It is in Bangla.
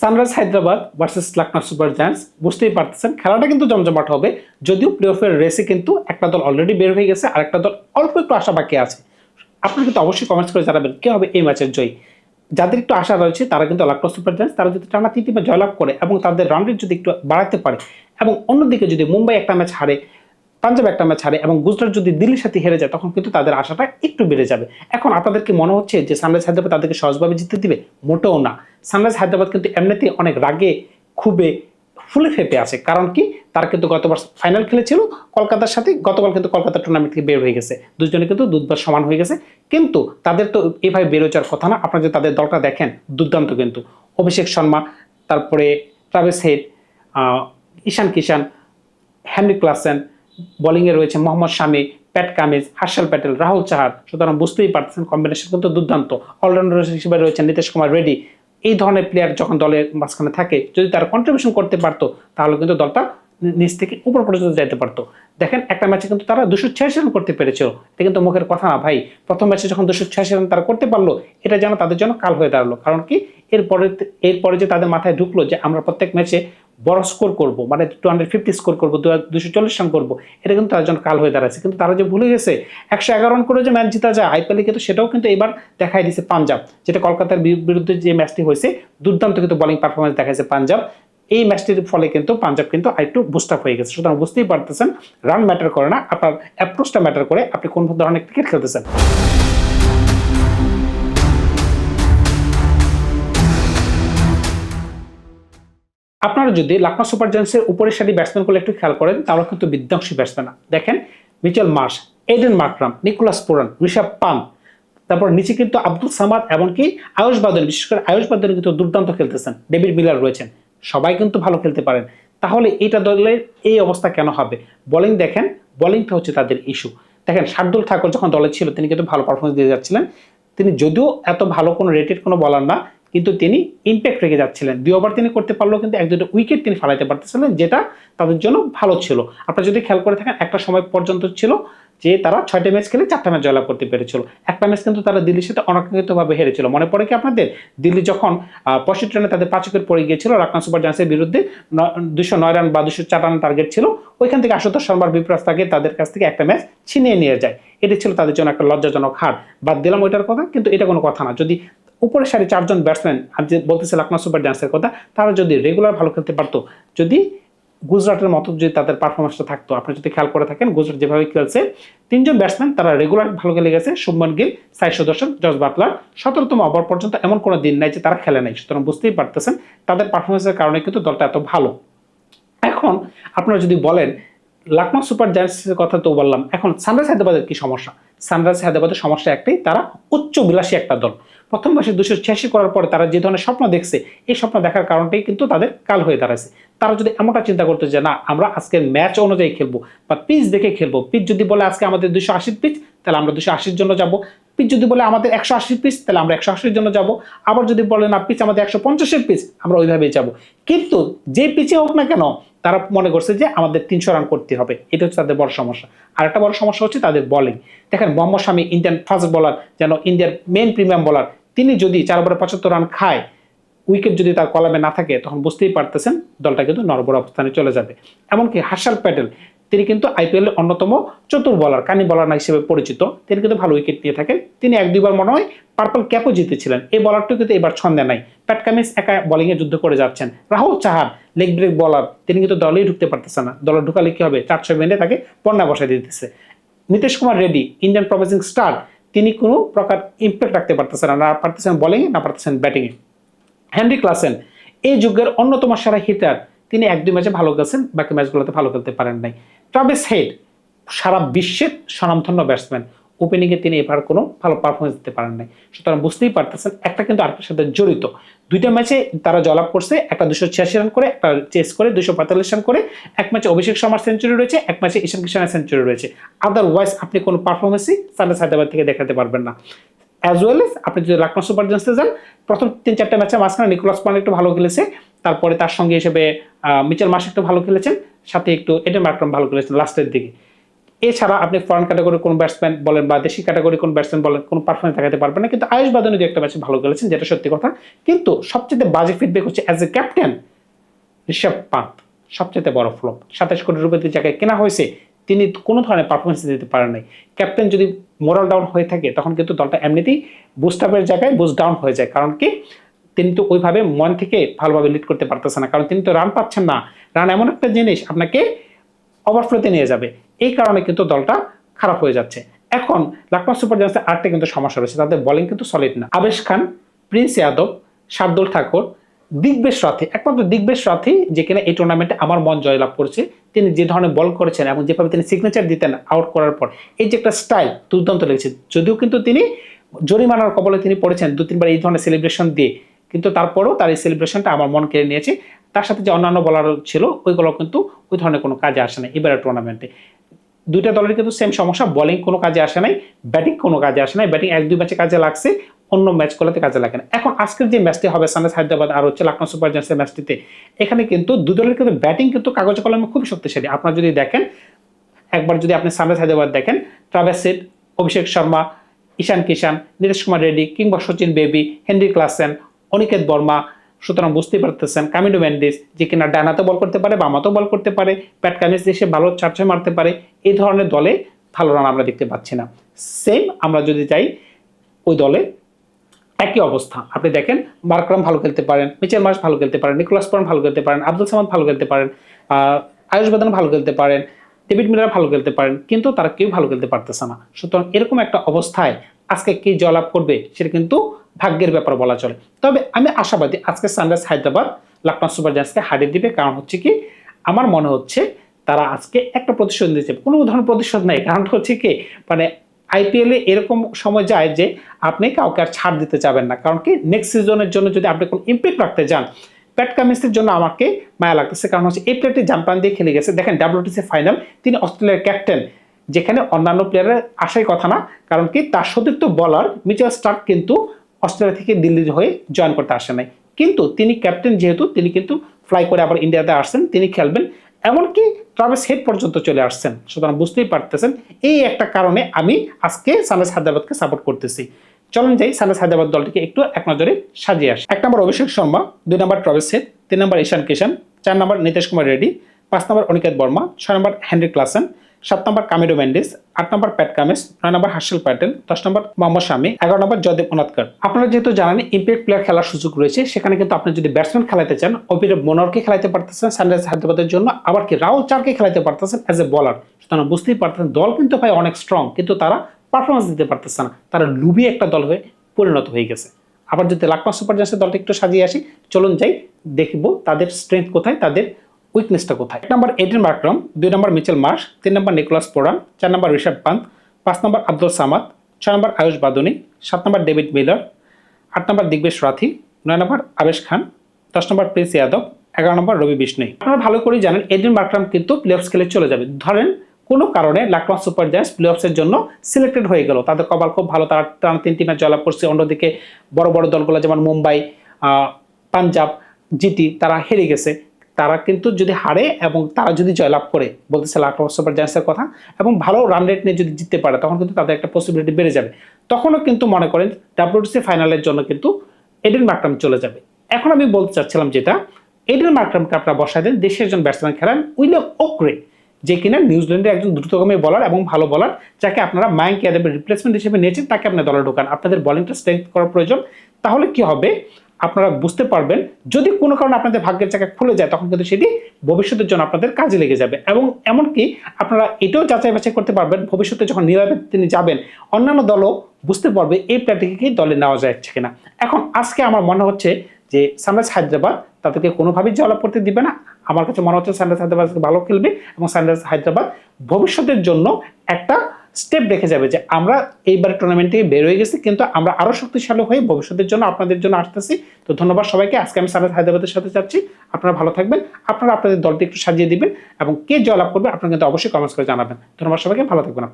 Sunrise Hyderabad versus Lucknow Super Giants বুঝতেই পারতেছেন, খেলাটা কিন্তু জমজমাট হবে। যদিও প্লে অফের রেসে কিন্তু একটা দল অলরেডি বের হয়ে গেছে আর একটা দল অল্প একটু আশা বাকি আছে। আপনারা কিন্তু অবশ্যই কমেন্টস করে জানাবেন কে হবে এই ম্যাচের জয়ী। যাদের একটু আশা রয়েছে, তারা কিন্তু লখনৌ সুপার জায়ান্টস তারা যদি টানা ম্যাচ জয়লাভ করে এবং তাদের রান রেট যদি একটু বাড়াতে পারে এবং অন্যদিকে যদি মুম্বাই একটা ম্যাচ হারে পাঞ্জাব একটা ম্যাচ হারে এবং গুজরাট যদি দিল্লির সাথে হেরে যায়, তখন কিন্তু তাদের আশাটা একটু বেড়ে যাবে। এখন আপনাদের কি মনে হচ্ছে যে সানরাইজ হায়দ্রাবাদ তাদেরকে সহজভাবে জিততে দিবে? মোটেও না। সানরাইজ হায়দ্রাবাদ কিন্তু এমনিতেই অনেক রাগে খুবে ফুলে ফেপে আছে। কারণ কি? তার কিন্তু গতবার ফাইনাল খেলেছিল, কলকাতার সাথে। গতকাল কিন্তু কলকাতা টুর্নামেন্ট থেকে বের হয়ে গেছে। দুজনে কিন্তু দুধবার সমান হয়ে গেছে। কিন্তু তাদের তো এভাবে বের যাওয়ার কথা না। আপনারা যদি তাদের দলটা দেখেন, দুর্দান্ত কিন্তু। অভিষেক শর্মা, তারপরে Travis Head Ishan Kishan Henry Klaasen বোলিংয়ে রয়েছে মোহাম্মদ শামি, প্যাট কামিজ, হার্ষাল প্যাটেল, রাহুল চাহার। সুতরাং বুঝতেই পারতেছেন কম্বিনেশন কিন্তু দুর্দান্ত। অলরাউন্ডার হিসেবে রয়েছেন নীতিশ কুমার রেড্ডি। এই ধরনের প্লেয়ার যখন দলের মাঝখানে থাকে, যদি তারা কন্ট্রিবিউশন করতে পারতো, তাহলে কিন্তু দলটা নিচ থেকে উপর পর্যন্ত যেতে পারতো। দেখেন, একটা ম্যাচে কিন্তু তারা দুশো ছিয়াশি রান করতে পেরেছিল। এটা কিন্তু মুখের কথা না ভাই। প্রথম ম্যাচে যখন দুশো ছিয়াশি রান তারা করতে পারল, এটা যেন তাদের জন্য কাল হয়ে দাঁড়াল। কারণ কি? এরপরে এরপরে যে তাদের মাথায় ঢুকলো যে আমরা প্রত্যেক ম্যাচে বড় স্কোর করব মানে টু হান্ড্রেড ফিফটি স্কোর করব দুশো চল্লিশ রান করব, এটা কিন্তু তার জন্য কাল হয়ে দাঁড়াচ্ছে কিন্তু তারা যে ভুলে গেছে, একশো এগারো রান করে যে ম্যাচ জিতা যায় আইপিএলে কিন্তু সেটাও কিন্তু এবার দেখাই দিয়েছে পাঞ্জাব, যেটা কলকাতার বিরুদ্ধে যে ম্যাচটি হয়েছে, দুর্দান্ত কিন্তু বোলিং পারফরমেন্স দেখাইছে পাঞ্জাব। এই ম্যাচটির ফলে কিন্তু পাঞ্জাব কিন্তু আরেকটু বুস্ট আপ হয়ে গেছে। সুতরাং বুঝতেই পারতেছেন রান ম্যাটার করে না, আপনার অ্যাপ্রোচটা ম্যাটার করে আপনি কোন ধরনের ক্রিকেট খেলতেছেন। আপনারা যদি লখনৌ সুপার জায়ান্টসের উপরের সারি ব্যাটসম্যানগুলো একটু খেয়াল করেন, তাহলে কিন্তু বিধ্বংসী ব্যাটসম্যান দেখেন, Mitchell Marsh, Aiden Markram, Nicholas Pooran, Rishabh Pant, তারপর নিচে কিন্তু আব্দুল সামাদ এমনকি আয়ুষ বাদন বিশেষ করে আয়ুষ বাদন কিন্তু দুর্দান্ত খেলতেছেন। ডেভিড মিলার রয়েছেন। সবাই কিন্তু ভালো খেলতে পারেন। তাহলে এইটা দলের এই অবস্থা কেন হবে? বোলিং দেখেন বোলিংটা হচ্ছে তাদের ইস্যু দেখেন, শার্দুল ঠাকুর যখন দলে ছিল, তিনি কিন্তু ভালো পারফরমেন্স দিয়ে যাচ্ছিলেন। তিনি যদিও এত ভালো কোনো রেটেড কোনো বলার না কিন্তু তিনি ইম্প্যাক্ট রেখে যাচ্ছিলেন। দুই ওভার তিনি করতে পারলেও কিন্তু এক দুটো উইকেট তিনি ফালাইতে পারতেছিলেন, যেটা তাদের জন্য ভালো ছিল। আপনারা যদি খেয়াল করে থাকেন, একটা সময় পর্যন্ত ছিল যে তারা ছয়টা ম্যাচ খেলে চারটা ম্যাচ জয়লাভ করতে পেরেছিল। একটা ম্যাচ কিন্তু তারা দিল্লির সাথে অনাকাঙ্ক্ষিতভাবে হেরেছিল। মনে পড়ে কি আপনাদের? দিল্লি যখন পঁয়ষট্টি রানে তাদের পাঁচ উইকেট পড়ে গিয়েছিল লখনৌ সুপার জায়ান্টসের বিরুদ্ধে দুশো নয় রান বা দুশো চার রান টার্গেট ছিল, ওইখান থেকে আশুতোষ শর্মার বিপ্রাস তাকে তাদের কাছ থেকে একটা ম্যাচ ছিনিয়ে নিয়ে যায়। এটি ছিল তাদের জন্য একটা লজ্জাজনক হার। বাদ দিলাম ওইটার কথা, কিন্তু এটা কোনো কথা না। যদি উপরের সারি চারজন ব্যাটসম্যান আর যে বলতেছে লখনৌ সুপার জায়ান্টসের কথা, তারা যদি রেগুলার ভালো খেলতে পারতো, যদি গুজরাটের মতো যদি তাদের পারফরমেন্সটা থাকতো, আপনি যদি খেয়াল করে থাকেন, গুজরাট যেভাবে খেলছে, তিনজন ব্যাটসম্যান তারা রেগুলার ভালো খেলে গেছে, শুভমন গিল সাই সুদর্শন জস বাটলার, সতেরোতম ওভার পর্যন্ত এমন কোনো দিন নাই যে তারা খেলে নাই। সুতরাং বুঝতেই পারতেছেন, তাদের পারফরমেন্সের কারণে কিন্তু দলটা এত ভালো। এখন আপনারা যদি বলেন লখনৌ সুপার জায়ান্টসের কথা তো বললাম, এখন সানরাইজ হায়দ্রাবাদের কি সমস্যা? সানরাইজ হায়দ্রাবাদের সমস্যা একটাই, তারা উচ্চ বিলাসী একটা দল। প্রথম মাসে দুশো ছিয়াশি করার পরে তারা যে ধরনের স্বপ্ন দেখছে, এই স্বপ্ন দেখার কারণটাই কিন্তু তাদের কাল হয়ে দাঁড়াচ্ছে তারা যদি এমনটা চিন্তা করতো যে, না, আমরা আজকের ম্যাচ অনুযায়ী খেলব বা পিচ দেখে খেলব, পিচ যদি বলে আজকে আমাদের দুশো আশির পিচ, তাহলে আমরা দুশো আশির জন্য যাব। পিচ যদি বলে আমাদের একশো আশির পিচ, তাহলে আমরা একশো আশির জন্য যাব। আবার যদি বলে না, পিচ আমাদের একশো পঞ্চাশের পিচ, আমরা ওইভাবেই যাব। কিন্তু যে পিচে হোক না কেন তারা মনে করছে যে আমাদের তিনশো রান করতে হবে। এটা হচ্ছে তাদের বড় সমস্যা। আর একটা বড় সমস্যা হচ্ছে তাদের বলিং দেখেন, মোহাম্মদ স্বামী ইন্ডিয়ান ফার্স্ট বলার যেন ইন্ডিয়ার মেন প্রিমিয়াম বলার তিনি যদি চার ওভারে পঁচাত্তর রান খায় উইকেট যদি তার কলামে না থাকে, তখন বুঝতেই পারতেছেন দলটা কিন্তু নরবর অবস্থানে চলে যাবে। এমনকি হার্ষাল প্যাটেল তিনি কিন্তু আইপিএল এর অন্যতম চতুর বলার কানি বলার না হিসেবে পরিচিত। তিনি কিন্তু ভালো উইকেট নিয়ে থাকেন। তিনি এক দুইবার মনে হয় পার্পল ক্যাপও জিতেছিলেন। এই বলারটিও কিন্তু এবার ছন্দে নাই। প্যাট একা বোলিংয়ে যুদ্ধ করে যাচ্ছেন। রাহুল চাহার লেগ ব্রেক বলার তিনি কিন্তু দলেই ঢুকতে পারতেছে না। দলে ঢুকালে কি হবে? চারশো মিনিটে তাকে পণ্যা বসাই দিতেছে। Nitish Kumar Reddy Indian promising star তিনি কোনো প্রকার ইম্প্যাক্ট রাখতে পারতেছেন না। না পারতেছেন বোলিংয়ে না পারতেছেন ব্যাটিংয়ে হেনরি ক্লাসেন এই যুগের অন্যতম সেরা হিটার তিনি এক, দুই ম্যাচে ভালো গেছেন বাকি ম্যাচগুলোতে ভালো খেলতে পারেন নাই। ট্রাভিস হেড, সারা বিশ্বের স্বনামধন্য ব্যাটসম্যান। ওপেনিংয়ে তিনি এবার কোনো ভালো পারফরমেন্স দিতে পারেন নাই। সুতরাং বুঝতেই পারতেছেন, একটা কিন্তু আরেকটার সাথে জড়িত। দুইটা ম্যাচে তারা জলাপ করছে, একটা দুশো ছিয়াশি রান করে, একটা চেস করে দুশো পঁয়তাল্লিশ রান করে। এক ম্যাচে অভিষেক শর্মার সেঞ্চুরি রয়েছে, এক ম্যাচে ঈশান কিষানের সেঞ্চুরি রয়েছে। আদারওয়াইজ আপনি কোনো পারফরমেন্সই সানরাইজ হায়দ্রাবাদ থেকে দেখাতে পারবেন না। অ্যাজ ওয়েল এস আপনি যদি লখনৌ সুপার জায়ান্টসে যান, প্রথম তিন চারটে ম্যাচে মাঝখানে নিকোলাস পান একটু ভালো খেলেছে। তারপরে তার সঙ্গে হিসেবে মিচেল মাস একটু ভালো খেলেছেন, সাথে একটু এডেন মার্ক্রম ভালো খেলেছেন লাস্টের দিকে। এছাড়া আপনি ফরেন ক্যাটাগরি কোন ব্যাটসম্যান বলেন বা দেশি ক্যাটাগরি কোন ব্যাটসম্যান বলেন, কোনো পারফরমেন্স দেখাতে পারবেন না, কিন্তু আয়ুষ বাদনী দু একটা ম্যাচে ভালো খেলেছেন, যেটা সত্যি কথা। কিন্তু সবচেয়ে বাজে ফিডব্যাক হচ্ছে as a captain Rishabh Pant. সবচেয়ে বড় ফ্লপ সাতাশ কোটি রুপির জায়গায় কেনা হয়েছে, তিনি কোনো ধরনের পারফরমেন্স দিতে পারেন নাই। ক্যাপ্টেন যদি মোরাল ডাউন হয়ে থাকে, তখন কিন্তু দলটা এমনিতেই বুস্ট আপের জায়গায় বুস্ট ডাউন হয়ে যায়। কারণ কি? তিনি তো ওইভাবে মন থেকে ভালোভাবে লিড করতে পারতেছে না। কারণ তিনি তো রান পাচ্ছেন না। রান এমন একটা জিনিস আপনাকে ওভারফ্লোতে নিয়ে যাবে। এই কারণে কিন্তু দলটা খারাপ হয়ে যাচ্ছে। এখন লখনৌ সুপার জায়ান্টসের আরেকটা কিন্তু সমস্যা রয়েছে। তাদের বলিং কিন্তু সলিড না। আবেশ খান, প্রিন্স যাদব শার্দুল ঠাকুর, দিগ্বেশ রাথী, একমাত্র দিগ্বেশ রাথী যে কিনা এই টুর্নামেন্টে আমার মন জয়লাভ করছে। তিনি যে ধরনের বল করেছেন এবং যেভাবে তিনি সিগনেচার দিতেন আউট করার পর, এই যে একটা স্টাইল দুর্দান্ত লেগেছে। যদিও কিন্তু তিনি জরিমানার কবলে তিনি পড়েছেন। দু তিনবার এই ধরনের সেলিব্রেশন দিয়ে কিন্তু তারপরেও তার এই সেলিব্রেশনটা আমার মন কেড়ে নিয়েছে। তার সাথে যে অন্যান্য বলার ছিল ওইগুলো কিন্তু ওই ধরনের কোনো কাজে আসে না এবারের টুর্নামেন্টে দুইটা দলের কিন্তু সেম সমস্যা বলিং কোনো কাজে আসে নাই ব্যাটিং কোনো কাজে আসে নাই ব্যাটিং এক দুই ম্যাচে কাজে লাগছে, অন্য ম্যাচগুলোতে কাজে লাগে না। এখন আজকের যে ম্যাচটি হবে, সানরাইজ হায়দ্রাবাদ আর হচ্ছে লখনৌ সুপার জায়ান্টসের ম্যাচটিতে এখানে কিন্তু দু দলের কিন্তু ব্যাটিং কিন্তু কাগজ কলমে খুবই শক্তিশালী। আপনারা যদি দেখেন, একবার যদি আপনি সানরাইজ হায়দ্রাবাদ দেখেন ট্রাভেস সেট অভিষেক শর্মা, ঈশান কিষান নীতিশ কুমার রেড্ডি, কিংবা সচিন বেবি, হেনরি ক্লাসেন অনিকেত বর্মা, সুতরাং বুঝতেই পারতেছেন, কামিডো ম্যান্ডিস যে কিনা ডানাতে বল করতে পারে, বামাতেও বল করতে পারে, প্যাট কামিজ এসে ভালো চার্চে মারতে পারে, এই ধরনের দলে ভালো রান আমরা দেখতে পাচ্ছি না। সেম আমরা যদি যাই, ওই দলে একই অবস্থা। আপনি দেখেন মার্করাম ভালো খেলতে পারেন, মিচেল মাস ভালো খেলতে পারেন, নিকোলাস পরন ভালো খেলতে পারেন, আব্দুল সামাদ ভালো খেলতে পারেন আয়ুষ বাদান ভালো খেলতে পারেন, ডেভিড মিলার ভালো খেলতে পারেন, কিন্তু তারা কেউ ভালো খেলতে পারতেছে না। সুতরাং এরকম একটা অবস্থায় আজকে কে জয়লাভ করবে, সেটা কিন্তু ভাগ্যের ব্যাপার বলা চলে। তবে আমি আশাবাদী আজকে সানরাইজ হায়দ্রাবাদ লখনৌ সুপার জায়ান্টসকে হারিয়ে দিবে। কারণ হচ্ছে কি, আমার মনে হচ্ছে তারা আজকে একটা প্রতিশোধ দিচ্ছে কোনো ধরনের প্রতিশোধ নাই। কারণ হচ্ছে কি মানে আইপিএলে এরকম সময় যায় যে আপনি কাউকে আর ছাড় দিতে চাবেন না। কারণ কি নেক্সট সিজনের জন্য যদি আপনি কোনো ইম্প্যাক্ট রাখতে যান প্যাট কামিন্সের জন্য আমাকে মায়া লাগতেছে। কারণ হচ্ছে এই প্লেয়ারটি জাম্পান দিয়ে খেলে গেছে। দেখেন ডাব্লিউটিসি ফাইনাল তিনি অস্ট্রেলিয়ার ক্যাপ্টেন যেখানে অন্যান্য প্লেয়ারের আসাই কথা না। কারণ কি, তার সতীর্থ বলার মিচেল স্টার্ক কিন্তু অস্ট্রেলিয়া থেকে দিল্লি হয়ে জয়েন করতে আসে নাই। কিন্তু তিনি ক্যাপ্টেন যেহেতু, তিনি কিন্তু ফ্লাই করে আবার ইন্ডিয়াতে আসছেন, তিনি খেলবেন। এমনকি ট্রাভেস হেড পর্যন্ত চলে আসছেন। সুতরাং বুঝতেই পারতেছেন, এই একটা কারণে আমি আজকে সানরাইজ হায়দ্রাবাদকে সাপোর্ট করতেছি। চলুন যাই সানরাইজ হায়দ্রাবাদ দলটিকে একটু এক নজরে সাজিয়ে আসি। এক নম্বর অভিষেক শর্মা, দুই নম্বর ট্রাভেস হেড তিন নম্বর ঈশান কিষান চার নম্বর নীতিশ কুমার রেড্ডি, পাঁচ নম্বর অনিকেত বর্মা, ছয় নম্বর হেনরি ক্লাসেন সাত নম্বর কামিডো ম্যান্ডিস আট নম্বর প্যাট কামিস নয় নম্বর হার্ষেল প্যাটেল, দশ নম্বর মোহাম্মদ শামি এগারো নম্বর জয়দেব অনাৎকর আপনারা যেহেতু জানেন, ইম্প্যাক্ট প্লেয়ার খেলার সুযোগ রয়েছে, সেখানে কিন্তু আপনি যদি ব্যাটসম্যান খেলাতে চান অবির মোনরকে খেলাতে পারতেছেন সানরাইজ হায়দ্রাবাদের জন্য, আবার কি রাহুল চারকে খেলাতে পারতেছেন অ্যাজ এ বলার সুতরাং বুঝতেই পারতেছেন, দল কিন্তু ভাই অনেক স্ট্রং কিন্তু তারা পারফরমেন্স দিতে পারতেছে না। তারা লুবি একটা দল হয়ে পরিণত হয়ে গেছে। আবার যদি লাকমা সুপার জায়ান্টসের দলটা একটু সাজিয়ে আসি, চলুন যাই, দেখব তাদের স্ট্রেংথ কোথায়, তাদের উইকনেসটা কোথায়? এক নম্বর এডিন মার্ক্রম দুই নম্বর মিচেল মার্শ, তিন নম্বর নিকোলাস পোরান চার নম্বর ঋষভ পান্ত, পাঁচ নম্বর আব্দুল সামাদ, ছয় নম্বর আয়ুষ বাদুনি, সাত নম্বর ডেভিড মিলার, আট নম্বর দিগ্বেশ রাথি, নয় নম্বর আবেশ খান, দশ নম্বর প্রিন্স যাদব এগারো নম্বর রবি বিষ্ণই। আপনারা ভালো করেই জানেন এডিন মার্ক্রাম কিন্তু প্লে অফ খেলে চলে যাবে। ধরেন কোনো কারণে লাকমা সুপার জায়ান্টস প্লে অফসের জন্য সিলেক্টেড হয়ে গেল। তাদের কপাল খুব ভালো, তারা টানা তিনটি ম্যাচ জয়লাভ করছে। অন্যদিকে বড় বড় দলগুলো যেমন মুম্বাই পাঞ্জাব, জিটি, তারা হেরে গেছে। তারা কিন্তু যদি হারে এবং তারা যদি জয়লাভ করে বলতেছে লাকমা সুপার জায়ান্টসের কথা, এবং ভালো রান রেট নিয়ে যদি জিততে পারে, তখন কিন্তু তাদের একটা পসিবিলিটি বেড়ে যাবে। তখনও কিন্তু মনে করেন ডাব্লিউটিসি ফাইনালের জন্য কিন্তু এডেন মার্ক্রাম চলে যাবে। এখন আমি বলতে চাচ্ছিলাম যেটা এডেন মার্ক্রামকে আপনারা বসায় দেন দেশের একজন ব্যাটসম্যান খেলান, উইলিয়াম ওকরে, যে কিনা নিউজিল্যান্ডের একজন দ্রুতগামী বলার এবং ভালো বলার যাকে আপনারা মায়াঙ্ক ইয়াদবের রিপ্লেসমেন্ট হিসেবে নিয়েছেন, তাকে আপনার দলে ঢোকান। আপনাদের বলিংটা স্ট্রেংথ করার প্রয়োজন। তাহলে কি হবে? আপনারা বুঝতে পারবেন, যদি কোনো কারণে আপনাদের ভাগ্যের জায়গা খুলে যায়, তখন কিন্তু সেটি ভবিষ্যতের জন্য আপনাদের কাজে লেগে যাবে। এবং এমনকি আপনারা এটাও যাচাই বাছাই করতে পারবেন, ভবিষ্যতে যখন নিলামে তিনি যাবেন, অন্যান্য দলও বুঝতে পারবে এই প্লেয়ারটিকে কি দলে নেওয়া যাচ্ছে কিনা। এখন আজকে আমার মনে হচ্ছে যে সানরাইজ হায়দ্রাবাদ তাদেরকে কোনোভাবেই জয়লাভ করতে দিবে না। আমার কাছে মনে হচ্ছে সানরাইজ হায়দ্রাবাদ ভালো খেলবে এবং সানরাইজ হায়দ্রাবাদ ভবিষ্যতের জন্য একটা স্টেপ রেখে যাবে যে আমরা এইবার টুর্নামেন্ট থেকে বের হয়ে গেছি, কিন্তু আমরা আরও শক্তিশালী হয়ে ভবিষ্যতের জন্য আপনাদের জন্য আসতেছি। তো ধন্যবাদ সবাইকে। আজকে আমি সারাদ হায়দ্রাবাদের সাথে যাচ্ছি। আপনারা ভালো থাকবেন। আপনারা আপনাদের দলটি একটু সাজিয়ে দিবেন এবং কে জয়লাভ করবে আপনারা কিন্তু অবশ্যই কমেন্টস করে জানাবেন। ধন্যবাদ সবাইকে। ভালো থাকবেন